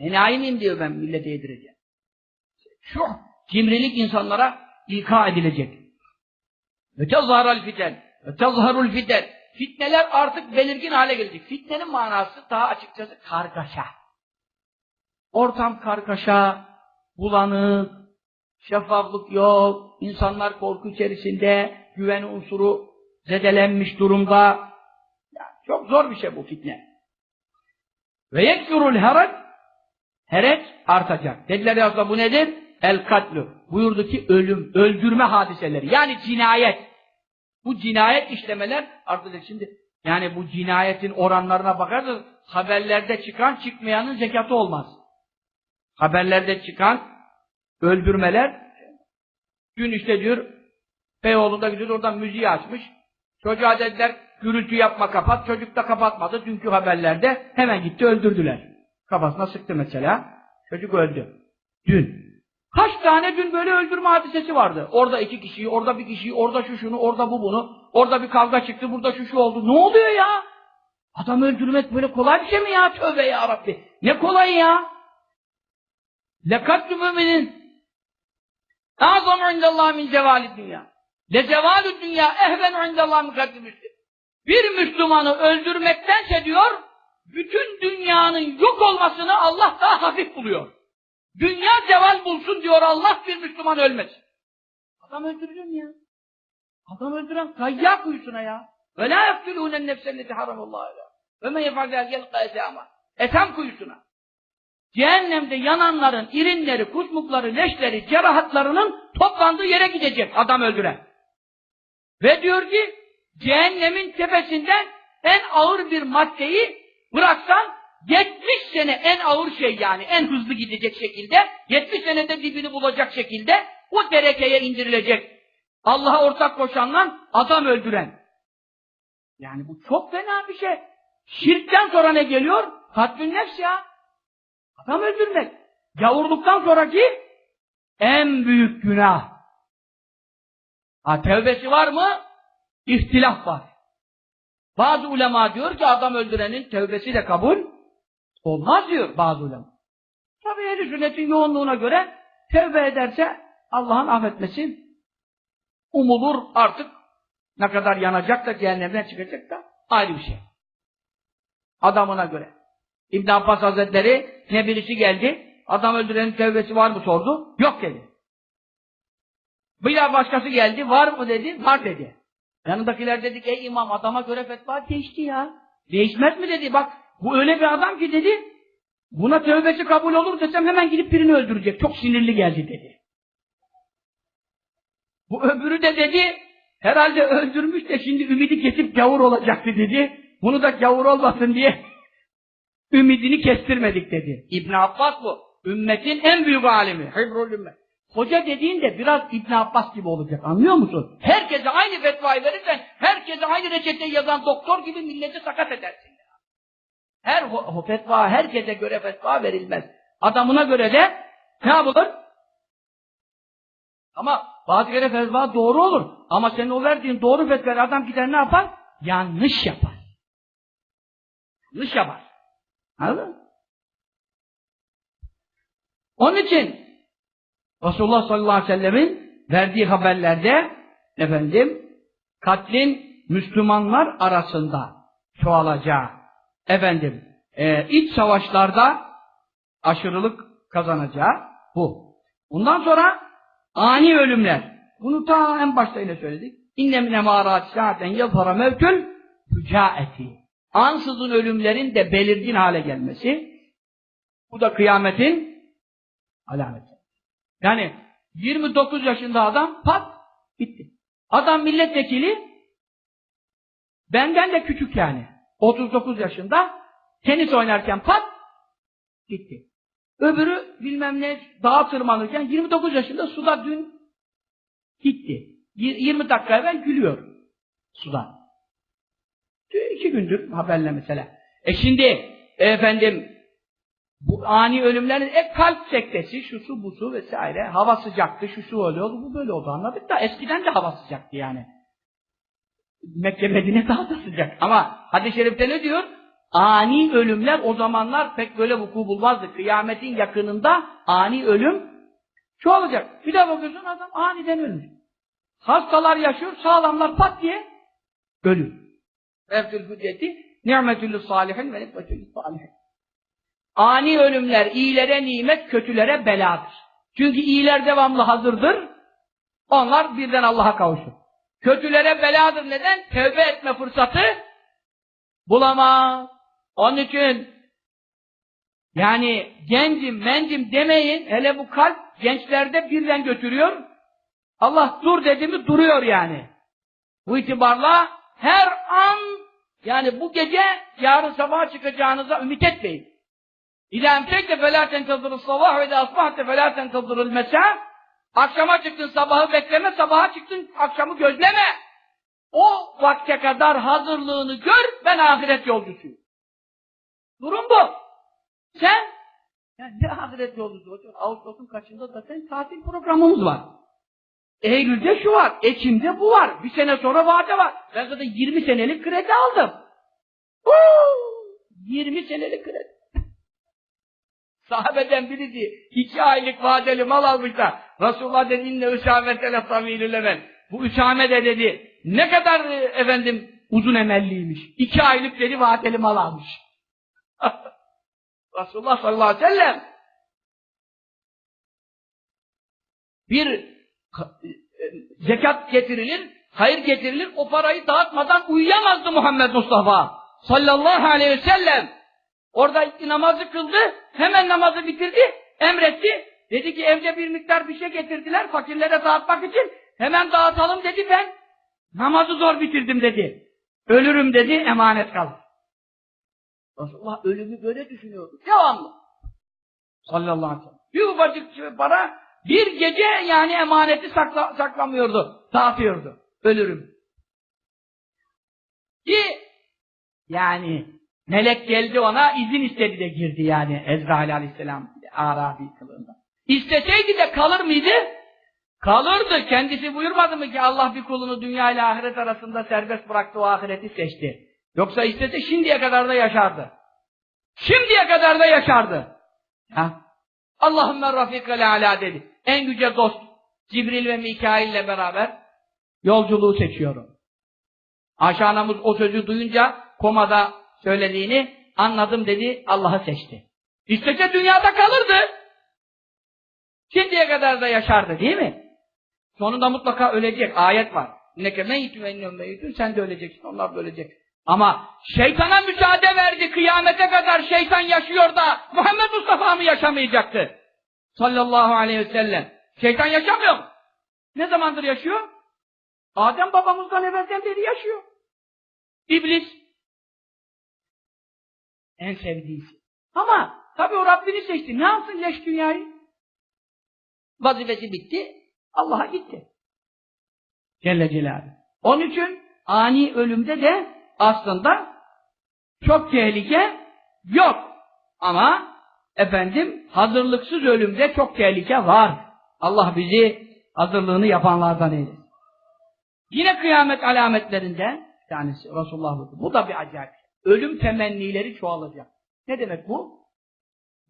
Enayi miyim diyor ben millete yedireceğim. Şu cimrilik insanlara ilka edilecek. Ve tezharal fiten. Ve fiten. Fitneler artık belirgin hale gelecek. Fitnenin manası daha açıkçası kargaşa. Ortam kargaşa, bulanık, şeffaflık yok, insanlar korku içerisinde, güven unsuru zedelenmiş durumda. Yani çok zor bir şey bu fitne. Ve yeksurul herac, herac artacak. Dediler ya bu nedir? El katlü. Buyurdu ki ölüm, öldürme hadiseleri. Yani cinayet. Bu cinayet işlemeler artacak. Şimdi yani bu cinayetin oranlarına bakarsanız haberlerde çıkan çıkmayanın zekatı olmaz. Haberlerde çıkan öldürmeler dün işte diyor Beyoğlu'nda gidiyor oradan müziği açmış. Çocuğa dediler gürültü yapma kapat. Çocuk da kapatmadı. Dünkü haberlerde hemen gitti öldürdüler. Kafasına sıktı mesela. Çocuk öldü. Dün. Kaç tane dün böyle öldürme hadisesi vardı. Orada iki kişiyi, orada bir kişiyi, orada şu şunu, orada bu bunu. Orada bir kavga çıktı, burada şu şu oldu. Ne oluyor ya? Adam öldürmek böyle kolay bir şey mi ya? Tövbe ya Rabbi. Ne kolay ya? Lekatlu müminin azam indallah min cevali dünya. Le cevalü dünya ehven indallah mukaddimiştir. Bir Müslümanı öldürmektense diyor, bütün dünyanın yok olmasını Allah daha hafif buluyor. Dünya ceval bulsun diyor Allah bir Müslüman ölmesin. Adam öldürür mü ya? Adam öldüren kayya kuyusuna ya. Ve la yaktulûnen nefselleti haramallahu alâ. Ve men yefal zâlgel esâma. Esam kuyusuna. Cehennemde yananların irinleri, kusmukları, leşleri, cerahatlarının toplandığı yere gidecek adam öldüren. Ve diyor ki cehennemin tepesinden en ağır bir maddeyi bıraksan 70 sene en ağır şey yani en hızlı gidecek şekilde 70 senede dibini bulacak şekilde o derekeye indirilecek. Allah'a ortak koşanla adam öldüren. Yani bu çok fena bir şey. Şirkten sonra ne geliyor? Haddün nefs ya. Adam öldürmek. Gavurluktan sonraki en büyük günah. Ha tevbesi var mı? İhtilaf var. Bazı ulema diyor ki adam öldürenin tevbesi de kabul olmaz diyor bazı ulema. Tabi ehl sünnetin yoğunluğuna göre tevbe ederse Allah'ın affetmesi umulur artık ne kadar yanacak da cehennemden çıkacak da ayrı bir şey. Adamına göre. İbn Abbas Hazretleri ne birisi geldi, adam öldürenin tevbesi var mı sordu, yok dedi. Bir başkası geldi, var mı dedi, var dedi. Yanındakiler dedik, ey imam adama göre fetva değişti ya. Değişmez mi dedi, bak bu öyle bir adam ki dedi, buna tövbesi kabul olur desem hemen gidip birini öldürecek, çok sinirli geldi dedi. Bu öbürü de dedi, herhalde öldürmüş de şimdi ümidi kesip gavur olacaktı dedi. Bunu da gavur olmasın diye ümidini kestirmedik dedi. İbn Abbas bu. Ümmetin en büyük alimi. Hibrul ümmet. Hoca dediğin de biraz İbn Abbas gibi olacak. Anlıyor musun? Herkese aynı fetvayı verirsen, herkese aynı reçeteyi yazan doktor gibi milleti sakat edersin. Her fetva, herkese göre fetva verilmez. Adamına göre de ne yapılır? Ama bazı kere fetva doğru olur. Ama senin o verdiğin doğru fetva adam gider ne yapar? Yanlış yapar. Yanlış yapar. Anladın mı? Onun için Resulullah sallallahu aleyhi ve sellemin verdiği haberlerde efendim katlin Müslümanlar arasında çoğalacağı efendim e, iç savaşlarda aşırılık kazanacağı bu. Bundan sonra ani ölümler. Bunu ta en başta yine söyledik. İnne mine mağarat saaten yazhara mevkül hücaeti. Ansızın ölümlerin de belirgin hale gelmesi. Bu da kıyametin alameti. Yani 29 yaşında adam pat bitti. Adam milletvekili benden de küçük yani. 39 yaşında tenis oynarken pat gitti. Öbürü bilmem ne dağa tırmanırken 29 yaşında suda dün gitti. 20 dakika evvel gülüyor suda. İki gündür haberle mesela. E şimdi efendim bu ani ölümlerin hep kalp sektesi, şusu busu vesaire, hava sıcaktı, şu şu öyle oldu, bu böyle oldu anladık da eskiden de hava sıcaktı yani. Mekke Medine daha da sıcak. Ama hadis-i şerifte ne diyor? ani ölümler o zamanlar pek böyle vuku bulmazdı. Kıyametin yakınında ani ölüm çoğalacak. Bir de bakıyorsun adam aniden ölmüş. Hastalar yaşıyor, sağlamlar pat diye ölür. Eftül hücceti ni'metüllü salihin ve nikmetüllü salihin. Ani ölümler iyilere nimet, kötülere beladır. Çünkü iyiler devamlı hazırdır. Onlar birden Allah'a kavuşur. Kötülere beladır. Neden? Tevbe etme fırsatı bulamaz. Onun için yani gencim, mencim demeyin. Hele bu kalp gençlerde birden götürüyor. Allah dur dedi mi duruyor yani. Bu itibarla her an yani bu gece yarın sabah çıkacağınıza ümit etmeyin. İzâ emtekte felâ tentazırı sabah ve de asbahte felâ tentazırı mesâ Akşama çıktın sabahı bekleme, sabaha çıktın akşamı gözleme. O vakte kadar hazırlığını gör, ben ahiret yolcusuyum. Durum bu. Sen, ya ne ahiret yolcusu hocam? Ağustos'un kaçında zaten tatil programımız var. Eylül'de şu var, Ekim'de bu var, bir sene sonra vade var. Ben zaten 20 senelik kredi aldım. Uuu, 20 senelik kredi. Sahabeden birisi iki aylık vadeli mal almışlar. Resulullah dedi inne üsâmetele tavilülemen. Bu Üsame de dedi ne kadar e, efendim uzun emelliymiş. İki aylık dedi vadeli mal almış. Resulullah sallallahu aleyhi ve sellem bir e, zekat getirilir, hayır getirilir, o parayı dağıtmadan uyuyamazdı Muhammed Mustafa sallallahu aleyhi ve sellem. Orada namazı kıldı, hemen namazı bitirdi, emretti. Dedi ki evde bir miktar bir şey getirdiler fakirlere dağıtmak için. Hemen dağıtalım dedi ben. Namazı zor bitirdim dedi. Ölürüm dedi, emanet kalır. Resulullah ölümü böyle düşünüyordu. Devamlı. Sallallahu aleyhi ve sellem. Bir ufacık para bir gece yani emaneti sakla, saklamıyordu. Dağıtıyordu. Ölürüm. Ki yani melek geldi ona izin istedi de girdi yani Ezrail aleyhisselam Arabi kılığında. İsteseydi de kalır mıydı? Kalırdı. Kendisi buyurmadı mı ki Allah bir kulunu dünya ile ahiret arasında serbest bıraktı o ahireti seçti. Yoksa istese şimdiye kadar da yaşardı. Şimdiye kadar da yaşardı. Ha? Allahümme rafikale ala dedi. En yüce dost Cibril ve Mikail ile beraber yolculuğu seçiyorum. Ayşe o sözü duyunca komada söylediğini anladım dedi Allah'ı seçti. İstese dünyada kalırdı. Şimdiye kadar da yaşardı değil mi? Sonunda mutlaka ölecek. Ayet var. Neke meyyitü ve innehum meyyitün. Sen de öleceksin. Onlar da ölecek. Ama şeytana müsaade verdi. Kıyamete kadar şeytan yaşıyor da Muhammed Mustafa mı yaşamayacaktı? Sallallahu aleyhi ve sellem. Şeytan yaşamıyor mu? Ne zamandır yaşıyor? Adem babamızdan evvelden beri yaşıyor. İblis. En sevdiğisi. Ama tabi o Rabbini seçti. Ne yapsın leş dünyayı? Vazifesi bitti. Allah'a gitti. Celle Celaluhu. Onun için ani ölümde de aslında çok tehlike yok. Ama efendim hazırlıksız ölümde çok tehlike var. Allah bizi hazırlığını yapanlardan eylesin. Yine kıyamet alametlerinden bir tanesi Resulullah bu da bir acayip. Ölüm temennileri çoğalacak. Ne demek bu?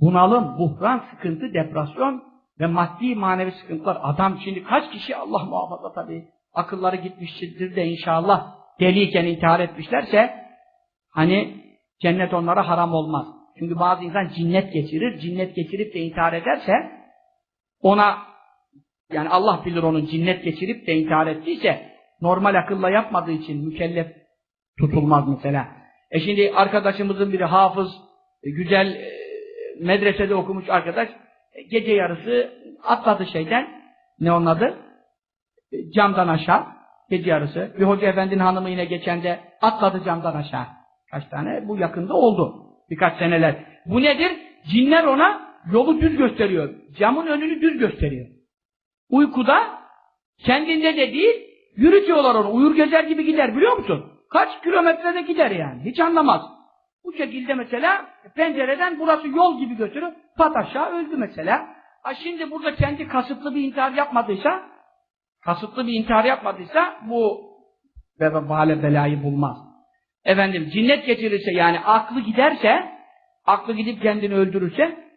Bunalım, buhran, sıkıntı, depresyon ve maddi manevi sıkıntılar. Adam şimdi kaç kişi Allah muhafaza tabii akılları gitmiştir de inşallah deliyken intihar etmişlerse hani cennet onlara haram olmaz. Çünkü bazı insan cinnet geçirir. Cinnet geçirip de intihar ederse ona yani Allah bilir onun cinnet geçirip de intihar ettiyse normal akılla yapmadığı için mükellef tutulmaz mesela. E şimdi arkadaşımızın biri hafız, e, güzel e, medresede okumuş arkadaş e, gece yarısı atladı şeyden ne onun adı? Camdan aşağı gece yarısı. Bir hoca efendinin hanımı yine geçen de atladı camdan aşağı. Kaç tane? Bu yakında oldu. Birkaç seneler. Bu nedir? Cinler ona yolu düz gösteriyor. Camın önünü düz gösteriyor. Uykuda kendinde de değil yürütüyorlar onu. Uyur gezer gibi gider biliyor musun? Kaç kilometrede gider yani. Hiç anlamaz. Bu şekilde mesela pencereden burası yol gibi götürüp pat aşağı öldü mesela. Ha şimdi burada kendi kasıtlı bir intihar yapmadıysa kasıtlı bir intihar yapmadıysa bu vebale belayı bulmaz. efendim cinnet geçirirse yani aklı giderse aklı gidip kendini öldürürse